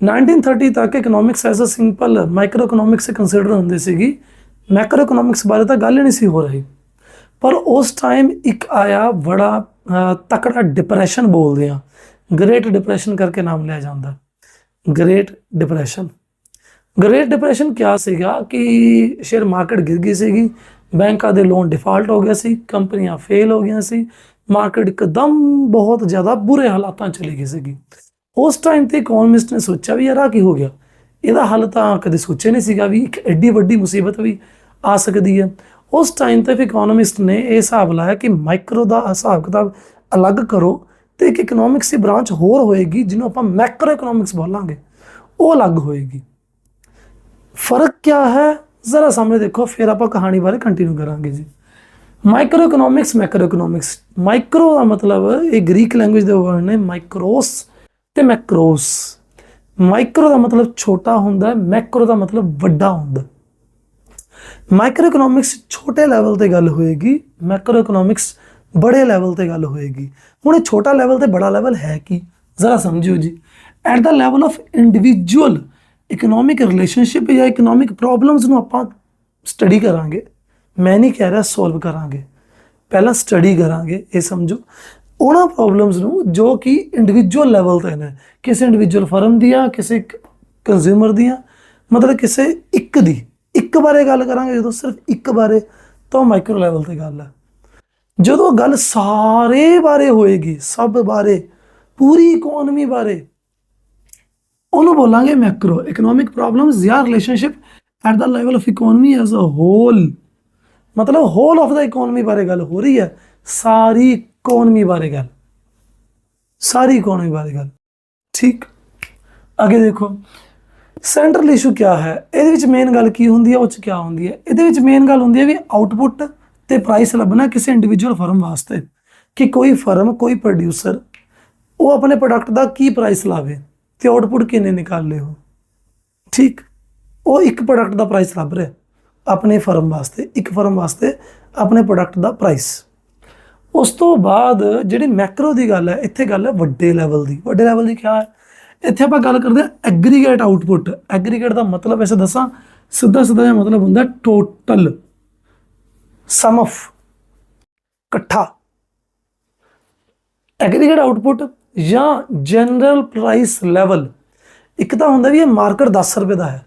1930 ਤੱਕ economics as a simple micro economics consider ਹੁੰਦੀ ਸੀਗੀ। ਮੈਕਰੋ ਇਕਨੋਮਿਕਸ ਬਾਰੇ ਤਾਂ ਗੱਲ ਹੀ ਨਹੀਂ ਸੀ ਹੋ ਰਹੀ। ਪਰ ਉਸ ਟਾਈਮ ਇੱਕ ਆਇਆ ਬੜਾ ਤਕੜਾ ਡਿਪਰੈਸ਼ਨ ਬੋਲਦੇ ਆ ਗ੍ਰੇਟ ਡਿਪਰੈਸ਼ਨ ਕਰਕੇ ਨਾਮ ਲਿਆ ਜਾਂਦਾ। ਗ੍ਰੇਟ ਡਿਪਰੈਸ਼ਨ ਗ੍ਰੇਟ ਡਿਪਰੈਸ਼ਨ ਕਿਆ ਸੀਗਾ ਕਿ ਸ਼ੇਅਰ ਮਾਰਕੀਟ ਗਿਰ ਗਈ ਸੀਗੀ। ਬੈਂਕਾਂ ਦੇ ਲੋਨ ਡਿਫਾਲਟ ਹੋ ਗਿਆ ਸੀ। ਕੰਪਨੀਆਂ ਫੇਲ ਹੋ ਗਈਆਂ ਸੀ। ਮਾਰਕੀਟ ਇੱਕਦਮ ਬਹੁਤ ਜ਼ਿਆਦਾ ਬੁਰੇ ਹਾਲਾਤਾਂ ਚਲੀ ਗਈ ਸੀਗੀ। ਉਸ ਟਾਈਮ ਤੇ ਇਕਨੋਮਿਸਟ ਨੇ ਸੋਚਿਆ ਵੀ ਯਾਰ ਆਹ ਕੀ ਹੋ ਗਿਆ? ਇਹਦਾ ਹੱਲ ਤਾਂ ਕਦੇ ਸੋਚਿਆ ਨਹੀਂ ਸੀਗਾ ਵੀ ਇੱਕ ਐਡੀ ਵੱਡੀ ਮੁਸੀਬਤ ਵੀ ਆ ਸਕਦੀ ਹੈ। ਉਸ ਟਾਈਮ ਤੇ ਫਿਰ ਇਕਨੋਮਿਸਟ ਨੇ ਇਹ ਹਿਸਾਬ ਲਾਇਆ ਕਿ ਮਾਈਕਰੋ ਦਾ ਹਿਸਾਬ ਕਿਤਾਬ ਅਲੱਗ ਕਰੋ ਤੇ ਇੱਕ ਇਕਨੋਮਿਕਸ ਦੀ ਬ੍ਰਾਂਚ ਹੋਰ ਹੋਏਗੀ ਜਿਹਨੂੰ ਆਪਾਂ ਮੈਕਰੋ ਇਕਨੋਮਿਕਸ ਬੋਲਾਂਗੇ। ਉਹ ਅਲੱਗ ਹੋਏਗੀ। ਫ਼ਰਕ ਕਿਆ ਹੈ? ਜ਼ਰਾ ਸਾਹਮਣੇ ਦੇਖੋ, ਫਿਰ ਆਪਾਂ ਕਹਾਣੀ ਬਾਰੇ ਕੰਟੀਨਿਊ ਕਰਾਂਗੇ ਜੀ। Micro economics macro economics micro ਦਾ ਮਤਲਬ ਇਹ ਗ੍ਰੀਕ ਲੈਂਗੁਏਜ ਦੇ ਵਰਡ ਨੇ ਮਾਈਕਰੋਸ ਤੇ ਮੈਕਰੋਸ। ਮਾਈਕਰੋ ਦਾ ਮਤਲਬ ਛੋਟਾ ਹੁੰਦਾ, ਮੈਕਰੋ ਦਾ ਮਤਲਬ ਵੱਡਾ ਹੁੰਦਾ। ਮਾਈਕਰੋ ਇਕਨੋਮਿਕਸ ਛੋਟੇ ਲੈਵਲ ਤੇ ਗੱਲ ਹੋਏਗੀ ਮੈਕਰੋ ਇਕਨੋਮਿਕਸ ਬੜੇ ਲੈਵਲ ਤੇ ਗੱਲ ਹੋਏਗੀ। ਹੁਣ ਇਹ ਛੋਟਾ ਲੈਵਲ ਤੇ ਬੜਾ ਲੈਵਲ ਹੈ ਕੀ? ਜ਼ਰਾ ਸਮਝਿਓ ਜੀ। At the level of individual economic relationship ਜਾਂ ਇਕਨੋਮਿਕ ਪ੍ਰੋਬਲਮਸ ਨੂੰ ਆਪਾਂ ਸਟੱਡੀ ਕਰਾਂਗੇ। ਮੈਂ ਨਹੀਂ ਕਹਿ ਰਿਹਾ ਸੋਲਵ ਕਰਾਂਗੇ। ਪਹਿਲਾਂ ਸਟੱਡੀ ਕਰਾਂਗੇ, ਇਹ ਸਮਝੋ। ਉਹਨਾਂ ਪ੍ਰੋਬਲਮਸ ਨੂੰ ਜੋ ਕਿ ਇੰਡੀਵਿਜੂਅਲ ਲੈਵਲ ਤੇ ਨੇ, ਕਿਸੇ ਇੰਡੀਵਿਜੂਅਲ ਫਰਮ ਦੀਆਂ, ਕਿਸੇ ਕੰਜ਼ਿਊਮਰ ਦੀਆਂ, ਮਤਲਬ ਕਿਸੇ ਇੱਕ ਦੀ। ਇੱਕ ਬਾਰੇ ਗੱਲ ਕਰਾਂਗੇ, ਜਦੋਂ ਸਿਰਫ ਇੱਕ ਬਾਰੇ, ਤਾਂ ਮਾਈਕਰੋ ਲੈਵਲ ਤੇ ਗੱਲ ਹੈ। ਜਦੋਂ ਗੱਲ ਸਾਰੇ ਬਾਰੇ ਹੋਏਗੀ, ਸਭ ਬਾਰੇ, ਪੂਰੀ ਇਕਨੋਮੀ ਬਾਰੇ, ਉਹਨੂੰ ਬੋਲਾਂਗੇ ਮੈਕਰੋ ਇਕਨੋਮਿਕ ਪ੍ਰੋਬਲਮਸ ਜਾਂ relationship at the level of economy as a whole ਮਤਲਬ ਹੋਲ ਆਫ ਦਾ ਇਕਨੋਮੀ ਬਾਰੇ ਗੱਲ ਹੋ ਰਹੀ ਹੈ, ਸਾਰੀ ਇਕਨੋਮੀ ਬਾਰੇ ਗੱਲ। ਸਾਰੀ ਇਕਨੋਮੀ ਬਾਰੇ ਗੱਲ। ਠੀਕ? ਅੱਗੇ ਦੇਖੋ ਸੈਂਟਰਲ ਇਸ਼ੂ ਕੀ ਹੈ? ਇਹਦੇ ਵਿੱਚ ਮੇਨ ਗੱਲ ਕੀ ਹੁੰਦੀ ਹੈ? ਉਹ ਚ ਕੀ ਹੁੰਦੀ ਹੈ? ਇਹਦੇ ਵਿੱਚ ਮੇਨ ਗੱਲ ਹੁੰਦੀ ਹੈ ਵੀ ਆਊਟਪੁੱਟ ਤੇ ਪ੍ਰਾਈਸ ਲੱਭਣਾ ਕਿਸੇ ਇੰਡੀਵਿਜੂਅਲ ਫਰਮ ਵਾਸਤੇ ਕਿ ਕੋਈ ਫਰਮ ਕੋਈ ਪ੍ਰੋਡਿਊਸਰ ਉਹ ਆਪਣੇ ਪ੍ਰੋਡਕਟ ਦਾ ਕੀ ਪ੍ਰਾਈਸ ਲਾਵੇ ਤੇ ਆਊਟਪੁੱਟ ਕਿੰਨੇ ਨਿਕਾਲ ਲਿਓ ਠੀਕ? ਉਹ ਇੱਕ ਪ੍ਰੋਡਕਟ ਦਾ ਪ੍ਰਾਈਸ ਲੱਭ ਰਿਹਾ ਆਪਣੇ ਫਰਮ ਵਾਸਤੇ, ਇੱਕ ਫਰਮ ਵਾਸਤੇ ਆਪਣੇ ਪ੍ਰੋਡਕਟ ਦਾ ਪ੍ਰਾਈਸ ਉਸ ਤੋਂ ਬਾਅਦ ਜਿਹੜੀ ਮੈਕਰੋ ਦੀ ਗੱਲ ਹੈ, ਇੱਥੇ ਗੱਲ ਹੈ ਵੱਡੇ ਲੈਵਲ ਦੀ। ਵੱਡੇ ਲੈਵਲ ਦੀ ਕੀ ਹੈ? ਇੱਥੇ ਆਪਾਂ ਗੱਲ ਕਰਦੇ ਹਾਂ ਐਗਰੀਗੇਟ ਆਊਟਪੁੱਟ ਐਗਰੀਗੇਟ ਦਾ ਮਤਲਬ ਵੈਸੇ ਦੱਸਾਂ, ਸਿੱਧਾ ਸਿੱਧਾ ਜਿਹਾ ਮਤਲਬ ਹੁੰਦਾ ਟੋਟਲ ਸਮ ਆਫ ਇਕੱਠਾ। ਐਗਰੀਗੇਟ ਆਊਟਪੁੱਟ ਜਾਂ ਜਨਰਲ ਪ੍ਰਾਈਸ ਲੈਵਲ ਇੱਕ ਤਾਂ ਹੁੰਦਾ ਵੀ ਇਹ ਮਾਰਕੀਟ 10 ਰੁਪਏ ਦਾ ਹੈ।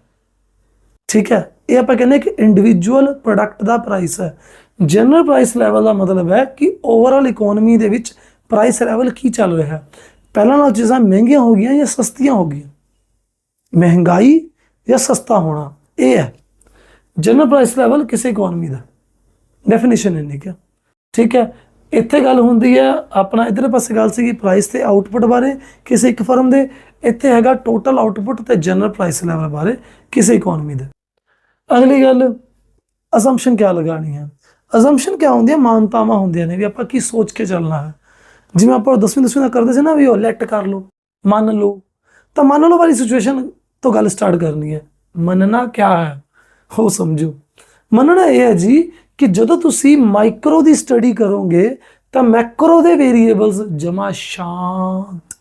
ਠੀਕ ਹੈ? ਇਹ ਆਪਾਂ ਕਹਿੰਦੇ ਕਿ ਇੰਡੀਵਿਜੂਅਲ ਪ੍ਰੋਡਕਟ ਦਾ ਪ੍ਰਾਈਸ ਹੈ। ਜਨਰਲ ਪ੍ਰਾਈਸ ਲੈਵਲ ਦਾ ਮਤਲਬ ਹੈ ਕਿ ਓਵਰਆਲ ਇਕਨੋਮੀ ਦੇ ਵਿੱਚ ਪ੍ਰਾਈਸ ਲੈਵਲ ਕੀ ਚੱਲ ਰਿਹਾ? ਹੈ ਪਹਿਲਾਂ ਨਾਲ ਚੀਜ਼ਾਂ ਮਹਿੰਗੀਆਂ ਹੋ ਗਈਆਂ ਜਾਂ ਸਸਤੀਆਂ ਹੋ ਗਈਆਂ? ਮਹਿੰਗਾਈ ਜਾਂ ਸਸਤਾ ਹੋਣਾ? ਇਹ ਹੈ। ਜਨਰਲ ਪ੍ਰਾਈਸ ਲੈਵਲ ਕਿਸੇ ਇਕਨੋਮੀ ਦਾ। ਡੈਫੀਨੇਸ਼ਨ ਹੈ। ਕਿਹਾ ਠੀਕ ਹੈ। ਇੱਥੇ ਗੱਲ ਹੁੰਦੀ ਹੈ, ਆਪਣਾ ਇਧਰ ਪਾਸੇ ਗੱਲ ਸੀਗੀ ਪ੍ਰਾਈਸ ਤੇ ਆਊਟਪੁੱਟ ਬਾਰੇ ਕਿਸੇ ਇੱਕ ਫਰਮ ਦੇ। ਇੱਥੇ ਹੈਗਾ ਟੋਟਲ ਆਊਟਪੁੱਟ ਤੇ ਜਨਰਲ ਪ੍ਰਾਈਸ ਲੈਵਲ ਬਾਰੇ ਕਿਸੇ ਇਕਨੋਮੀ ਦੇ। ਅਗਲੀ ਗੱਲ ਅਸੰਪਸ਼ਨ ਕਿਆ ਲਗਾਣੀ ਹੈ? ਅਸੰਪਸ਼ਨ ਕਿਆ ਹੁੰਦੀ ਹੈ? ਮਾਨਤਾਵਾਂ ਹੁੰਦੀਆਂ ਨੇ ਵੀ ਆਪਾਂ ਕੀ ਸੋਚ ਕੇ ਚੱਲਣਾ ਹੈ। ਜਿਵੇਂ ਆਪਾਂ 10ਵੀਂ 10ਵੀਂ ਦਾ ਕਰਦੇ ਸੀ ਨਾ ਵੀ ਉਹ ਲੈਟ ਕਰ ਲਓ, ਮੰਨ ਲਓ। ਤਾਂ ਮੰਨ ਲਓ ਵਾਲੀ ਸਿਚੁਏਸ਼ਨ ਤੋਂ ਗੱਲ ਸਟਾਰਟ ਕਰਨੀ ਹੈ। ਮੰਨਣਾ ਕਿਆ ਹੈ? ਉਹ ਸਮਝੋ। ਮੰਨਣਾ ਇਹ ਹੈ ਜੀ ਕਿ ਜਦੋਂ ਤੁਸੀਂ ਮਾਈਕਰੋ ਦੀ ਸਟੱਡੀ ਕਰੋਗੇ ਤਾਂ ਮੈਕਰੋ ਦੇ ਵੇਰੀਏਬਲਸ ਜਮਾ ਸ਼ਾਂਤ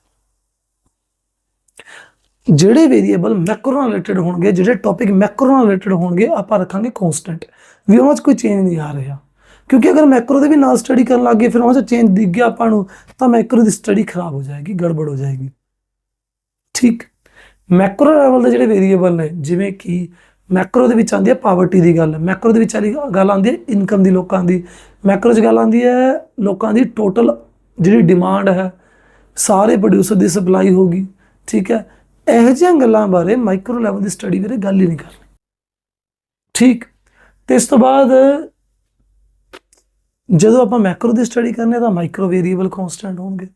ਜਿਹੜੇ ਵੇਰੀਏਬਲ ਮੈਕਰੋ ਨਾਲ ਰਿਲੇਟਡ ਹੋਣਗੇ, ਜਿਹੜੇ ਟੌਪਿਕ ਮੈਕਰੋ ਨਾਲ ਰਿਲੇਟਡ ਹੋਣਗੇ, ਆਪਾਂ ਰੱਖਾਂਗੇ ਕਨਸਟੈਂਟ ਵੀ ਉਹਨਾਂ 'ਚ ਕੋਈ ਚੇਂਜ ਨਹੀਂ ਆ ਰਿਹਾ। ਕਿਉਂਕਿ ਅਗਰ ਮੈਕਰੋ ਦੇ ਵੀ ਨਾਲ ਸਟੱਡੀ ਕਰਨ ਲੱਗ ਗਏ, ਫਿਰ ਉਹਨਾਂ 'ਚ ਚੇਂਜ ਦਿਖ ਗਿਆ ਆਪਾਂ ਨੂੰ, ਤਾਂ ਮੈਕਰੋ ਦੀ ਸਟੱਡੀ ਖਰਾਬ ਹੋ ਜਾਏਗੀ, ਗੜਬੜ ਹੋ ਜਾਏਗੀ। ਠੀਕ? ਮੈਕਰੋ ਲੈਵਲ ਦੇ ਜਿਹੜੇ ਵੇਰੀਏਬਲ ਨੇ, ਜਿਵੇਂ ਕਿ ਮੈਕਰੋ ਦੇ ਵਿੱਚ ਆਉਂਦੀ ਹੈ ਪਾਵਰਟੀ ਦੀ ਗੱਲ। ਮੈਕਰੋ ਦੇ ਵਿੱਚ ਵਾਲੀ ਗੱਲ ਆਉਂਦੀ ਹੈ ਇਨਕਮ ਦੀ, ਲੋਕਾਂ ਦੀ। ਮੈਕਰੋ 'ਚ ਗੱਲ ਆਉਂਦੀ ਹੈ ਲੋਕਾਂ ਦੀ ਟੋਟਲ ਜਿਹੜੀ ਡਿਮਾਂਡ ਹੈ, ਸਾਰੇ ਪ੍ਰੋਡਿਊਸਰ ਦੀ ਸਪਲਾਈ ਹੋਗੀ ਠੀਕ ਹੈ? ਇਹੋ ਜਿਹੀਆਂ ਗੱਲਾਂ ਬਾਰੇ ਮਾਈਕਰੋ ਲੈਵਲ ਦੀ ਸਟੱਡੀ ਬਾਰੇ ਗੱਲ ਹੀ ਨਹੀਂ ਕਰਨੀ। ਠੀਕ। ਤੇ ਇਸ ਤੋਂ ਬਾਅਦ ਜਦੋਂ ਆਪਾਂ ਮੈਕਰੋ ਦੀ ਸਟੱਡੀ ਕਰਨੀ ਹੈ ਤਾਂ ਮਾਈਕਰੋ ਵੇਰੀਏਬਲ ਕਨਸਟੈਂਟ ਹੋਣਗੇ।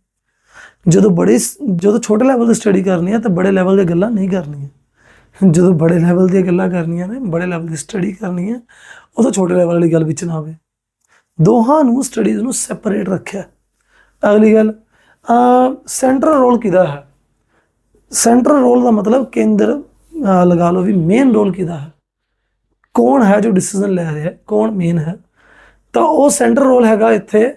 ਜਦੋਂ ਬੜੇ ਜਦੋਂ ਛੋਟੇ ਲੈਵਲ ਦੀ ਸਟੱਡੀ ਕਰਨੀ ਹੈ ਤਾਂ ਬੜੇ ਲੈਵਲ ਦੀਆਂ ਗੱਲਾਂ ਨਹੀਂ ਕਰਨੀਆਂ। ਜਦੋਂ ਬੜੇ ਲੈਵਲ ਦੀਆਂ ਗੱਲਾਂ ਕਰਨੀਆਂ ਨੇ, ਬੜੇ ਲੈਵਲ ਦੀ ਸਟੱਡੀ ਕਰਨੀ ਹੈ, ਉਦੋਂ ਛੋਟੇ ਲੈਵਲ ਵਾਲੀ ਗੱਲ ਵਿੱਚ ਨਾ ਆਵੇ ਦੋਹਾਂ ਨੂੰ ਸਟੱਡੀਜ਼ ਨੂੰ ਸੈਪਰੇਟ ਰੱਖਿਆ। ਅਗਲੀ ਗੱਲ ਸੈਂਟਰਲ ਰੋਲ ਕਿਹਦਾ ਹੈ? ਸੈਂਟਰਲ ਰੋਲ ਦਾ ਮਤਲਬ ਕੇਂਦਰ ਲਗਾ ਲਓ ਵੀ ਮੇਨ ਰੋਲ ਕਿਹਦਾ ਹੈ? ਕੌਣ ਹੈ ਜੋ ਡਿਸੀਜਨ ਲੈ ਰਿਹਾ ਹੈ? ਕੌਣ ਮੇਨ ਹੈ? ਤਾਂ ਉਹ ਸੈਂਟਰ ਰੋਲ ਹੈਗਾ ਇੱਥੇ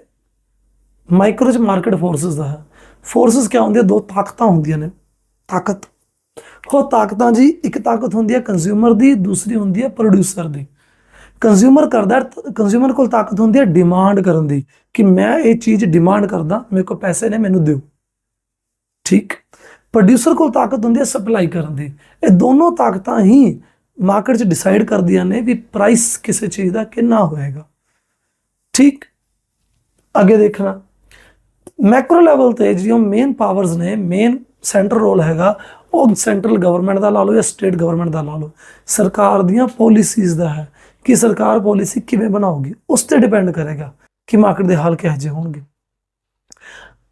ਮਾਈਕਰੋ ਚ ਮਾਰਕੀਟ ਫੋਰਸਸ ਦਾ ਹੈ। ਫੋਰਸਸ ਕਿਆ ਹੁੰਦੀਆਂ? ਦੋ ਤਾਕਤਾਂ ਹੁੰਦੀਆਂ ਨੇ। ਤਾਕਤ। ਉਹ ਤਾਕਤਾਂ ਜੀ, ਇੱਕ ਤਾਕਤ ਹੁੰਦੀ ਹੈ ਕੰਜ਼ਿਊਮਰ ਦੀ, ਦੂਸਰੀ ਹੁੰਦੀ ਹੈ ਪ੍ਰੋਡਿਊਸਰ ਦੀ। ਕੰਜ਼ਿਊਮਰ ਕਰਦਾ ਕੰਜ਼ਿਊਮਰ ਕੋਲ ਤਾਕਤ ਹੁੰਦੀ ਹੈ ਡਿਮਾਂਡ ਕਰਨ ਦੀ, ਕਿ ਮੈਂ ਇਹ ਚੀਜ਼ ਡਿਮਾਂਡ ਕਰਦਾ, ਮੇਰੇ ਕੋਲ ਪੈਸੇ ਨੇ, ਮੈਨੂੰ ਦਿਓ। ਠੀਕ? ਪ੍ਰੋਡਿਊਸਰ ਕੋਲ ਤਾਕਤ ਹੁੰਦੀ ਹੈ ਸਪਲਾਈ ਕਰਨ ਦੀ। ਇਹ ਦੋਨੋਂ ਤਾਕਤਾਂ ਹੀ ਮਾਰਕੀਟ 'ਚ ਡਿਸਾਈਡ ਕਰਦੀਆਂ ਨੇ ਵੀ ਪ੍ਰਾਈਸ ਕਿਸੇ ਚੀਜ਼ ਦਾ ਕਿੰਨਾ ਹੋਏਗਾ। ਠੀਕ? ਅੱਗੇ ਦੇਖਣਾ। ਮੈਕਰੋ ਲੈਵਲ ਤੇ ਜਿਹੜੀਆਂ ਮੇਨ ਪਾਵਰਸ ਨੇ ਮੇਨ ਸੈਂਟਰ ਰੋਲ ਹੈਗਾ, ਉਹ ਸੈਂਟਰਲ ਗਵਰਨਮੈਂਟ ਦਾ ਲਾ ਲਓ ਜਾਂ ਸਟੇਟ ਗਵਰਨਮੈਂਟ ਦਾ ਲਾ ਲਓ। ਸਰਕਾਰ ਦੀਆਂ ਪਾਲਿਸੀਜ਼ ਦਾ ਹੈ ਕਿ ਸਰਕਾਰ ਪਾਲਿਸੀ ਕਿਵੇਂ ਬਣਾਉਗੀ ਉਸ ਤੇ ਡਿਪੈਂਡ ਕਰੇਗਾ ਕਿ ਮਾਰਕੀਟ ਦੇ ਹਾਲ ਕਿਹੋ ਜਿਹੇ ਹੋਣਗੇ।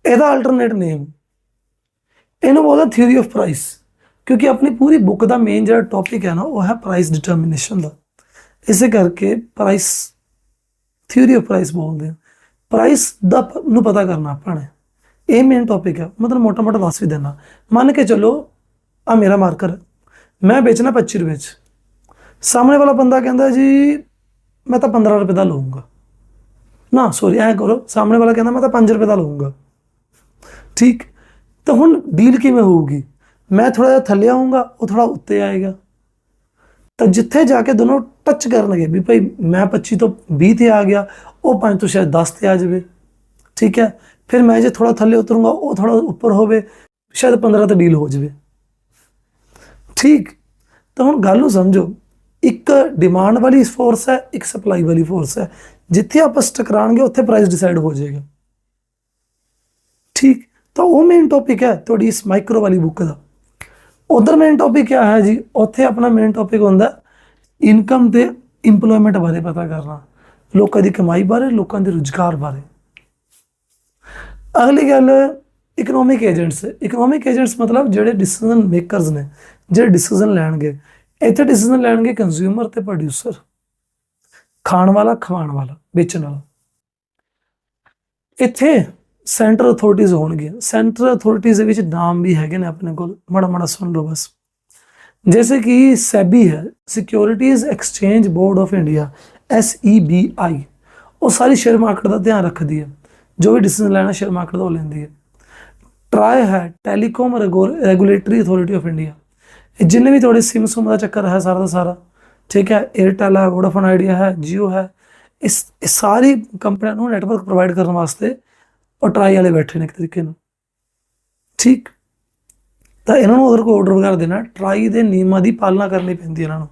ਇਹਦਾ ਅਲਟਰਨੇਟ ਨੇਮ ਇਹਨੂੰ ਬੋਲਦਾ ਥਿਊਰੀ ਆਫ ਪ੍ਰਾਈਸ ਕਿਉਂਕਿ ਆਪਣੀ ਪੂਰੀ ਬੁੱਕ ਦਾ ਮੇਨ ਜਿਹੜਾ ਟੌਪਿਕ ਹੈ ਨਾ, ਉਹ ਹੈ ਪ੍ਰਾਈਸ ਡਿਟਰਮੀਨੇਸ਼ਨ ਦਾ। ਇਸੇ ਕਰਕੇ ਪ੍ਰਾਈਸ ਥਿਊਰੀ ਆਫ ਪ੍ਰਾਈਸ ਬੋਲਦੇ ਆ। ਪ੍ਰਾਈਸ ਦਾ ਨੂੰ ਪਤਾ ਕਰਨਾ ਆਪਾਂ ਨੇ। ਇਹ ਮੇਨ ਟੌਪਿਕ ਹੈ ਮਤਲਬ ਮੋਟਾ ਮੋਟਾ ਦੱਸ ਵੀ ਦੇਣਾ ਮੰਨ ਕੇ ਚੱਲੋ ਆ ਮੇਰਾ ਮਾਰਕਰ ਮੈਂ ਵੇਚਣਾ 25 ਰੁਪਏ ਚ। ਸਾਹਮਣੇ ਵਾਲਾ ਬੰਦਾ ਕਹਿੰਦਾ ਜੀ, ਮੈਂ ਤਾਂ 15 ਰੁਪਏ ਦਾ ਲਵਾਂਗਾ ਨਾ ਸੌਰੀ ਐ ਕਰੋ। ਸਾਹਮਣੇ ਵਾਲਾ ਕਹਿੰਦਾ, ਮੈਂ ਤਾਂ 5 ਰੁਪਏ ਦਾ ਲਵਾਂਗਾ ਠੀਕ। ਤਾਂ ਹੁਣ ਡੀਲ ਕਿਵੇਂ ਹੋਊਗੀ? ਮੈਂ ਥੋੜਾ ਜਿਹਾ ਥੱਲੇ ਆਉਂਗਾ ਉਹ ਥੋੜਾ ਉੱਤੇ ਆਏਗਾ। ਤਾਂ ਜਿੱਥੇ ਜਾ ਕੇ ਦੋਨੋਂ ਟੱਚ ਕਰਨਗੇ, ਵੀ ਭਾਈ ਮੈਂ 25 ਤੋਂ 20 ਤੇ ਆ ਗਿਆ, ਉਹ 5 ਤੋਂ ਸ਼ਾਇਦ 10 ਤੇ ਆ ਜਾਵੇ। ਠੀਕ ਹੈ? ਫਿਰ ਮੈਂ ਜੇ ਥੋੜਾ ਥੱਲੇ ਉਤਰੂੰਗਾ, ਉਹ ਥੋੜਾ ਉੱਪਰ ਹੋਵੇ, ਸ਼ਾਇਦ 15 ਤੇ ਡੀਲ ਹੋ ਜਾਵੇ। ਠੀਕ? ਤਾਂ ਹੁਣ ਗੱਲ ਨੂੰ ਸਮਝੋ, ਇੱਕ ਡਿਮਾਂਡ ਵਾਲੀ ਫੋਰਸ ਹੈ, ਇੱਕ ਸਪਲਾਈ ਵਾਲੀ ਫੋਰਸ ਹੈ। ਜਿੱਥੇ ਆਪਸ ਟਕਰਾਣਗੇ ਉੱਥੇ ਪ੍ਰਾਈਸ ਡਿਸਾਈਡ ਹੋ ਜਾਏਗਾ। ਠੀਕ? ਤਾਂ ਉਹ ਮੇਨ ਟੌਪਿਕ ਹੈ ਤੁਹਾਡੀ ਇਸ ਮਾਈਕਰੋ ਵਾਲੀ ਬੁੱਕ ਦਾ। ਉਧਰ ਮੇਨ ਟੌਪਿਕ ਕੀ ਹੈ ਜੀ? ਉੱਥੇ ਆਪਣਾ ਮੇਨ ਟੌਪਿਕ ਹੁੰਦਾ ਇਨਕਮ ਤੇ ਇੰਪਲੋਇਮੈਂਟ ਬਾਰੇ ਪਤਾ ਕਰਨਾ। ਲੋਕਾਂ ਦੀ ਕਮਾਈ ਬਾਰੇ, ਲੋਕਾਂ ਦੇ ਰੁਜ਼ਗਾਰ ਬਾਰੇ। ਅਗਲੀ ਗੱਲ ਇਕਨੋਮਿਕ ਏਜੰਟਸ ਇਕਨੋਮਿਕ ਏਜੰਟਸ ਮਤਲਬ ਜਿਹੜੇ ਡਿਸੀਜਨ ਮੇਕਰਸ ਨੇ, ਜਿਹੜੇ ਡਿਸੀਜਨ ਲੈਣਗੇ। ਇੱਥੇ ਡਿਸੀਜਨ ਲੈਣਗੇ ਕੰਜ਼ਿਊਮਰ ਤੇ ਪ੍ਰੋਡਿਊਸਰ ਖਾਣ ਵਾਲਾ, ਖਵਾਉਣ ਵਾਲਾ, ਵੇਚਣ ਵਾਲਾ। ਇੱਥੇ ਸੈਂਟਰਲ ਅਥਾਰਟੀਆਂ ਹੋਣਗੀਆਂ। ਸੈਂਟਰ ਅਥਾਰਟੀਆਂ ਦੇ ਵਿੱਚ ਨਾਮ ਵੀ ਹੈਗੇ ਨੇ ਆਪਣੇ ਕੋਲ। ਮੜਾ ਮੜਾ ਸੁਣ ਲਓ ਬਸ। जैसे कि सेबी है securities exchange board of India S E B I ਉਹ ਸਾਰੀ ਸ਼ੇਅਰ ਮਾਰਕੀਟ ਦਾ ਧਿਆਨ ਰੱਖਦੀ ਹੈ। ਜੋ ਵੀ ਡਿਸੀਜਨ ਲੈਣਾ ਸ਼ੇਅਰ ਮਾਰਕੀਟ ਦਾ ਉਹ ਲੈਂਦੀ ਹੈ। ਟਰਾਈ ਹੈ telecom regulatory authority of India ਇਹ ਜਿੰਨੇ ਵੀ ਤੁਹਾਡੇ ਸਿਮ ਸੁਮ ਦਾ ਚੱਕਰ ਹੈ ਸਾਰਾ ਦਾ ਸਾਰਾ, ਠੀਕ ਹੈ 에ਅਰਟੈਲ ਹੈ ਵੋਡਾਫੋਨ ਆਈਡੀਆ ਹੈ, Jio ਹੈ, ਇਸ ਸਾਰੀ ਕੰਪਨੀਆਂ ਨੂੰ ਨੈਟਵਰਕ ਪ੍ਰੋਵਾਈਡ ਕਰਨ ਵਾਸਤੇ ਉਹ ਟਰਾਈ ਵਾਲੇ ਬੈਠੇ ਨੇ ਇੱਕ ਤਰੀਕੇ ਨਾਲ। ਠੀਕ। ਤਾਂ ਇਹਨਾਂ ਨੂੰ ਅਗਰ ਕੋਈ ਆਰਡਰ ਵਗੈਰਾ ਦੇਣਾ ਟਰਾਈ ਦੇ ਨਿਯਮਾਂ ਦੀ ਪਾਲਣਾ ਕਰਨੀ ਪੈਂਦੀ ਇਹਨਾਂ ਨੂੰ।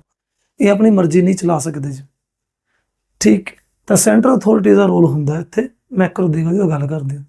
ਇਹ ਆਪਣੀ ਮਰਜ਼ੀ ਨਹੀਂ ਚਲਾ ਸਕਦੇ ਜੀ। ਠੀਕ। ਤਾਂ ਸੈਂਟਰ ਅਥਾਰਟੀ ਦਾ ਰੋਲ ਹੁੰਦਾ ਇੱਥੇ। ਮੈਕਰੋ ਦੀ ਗੱਲ ਕਰਦੇ ਹਾਂ।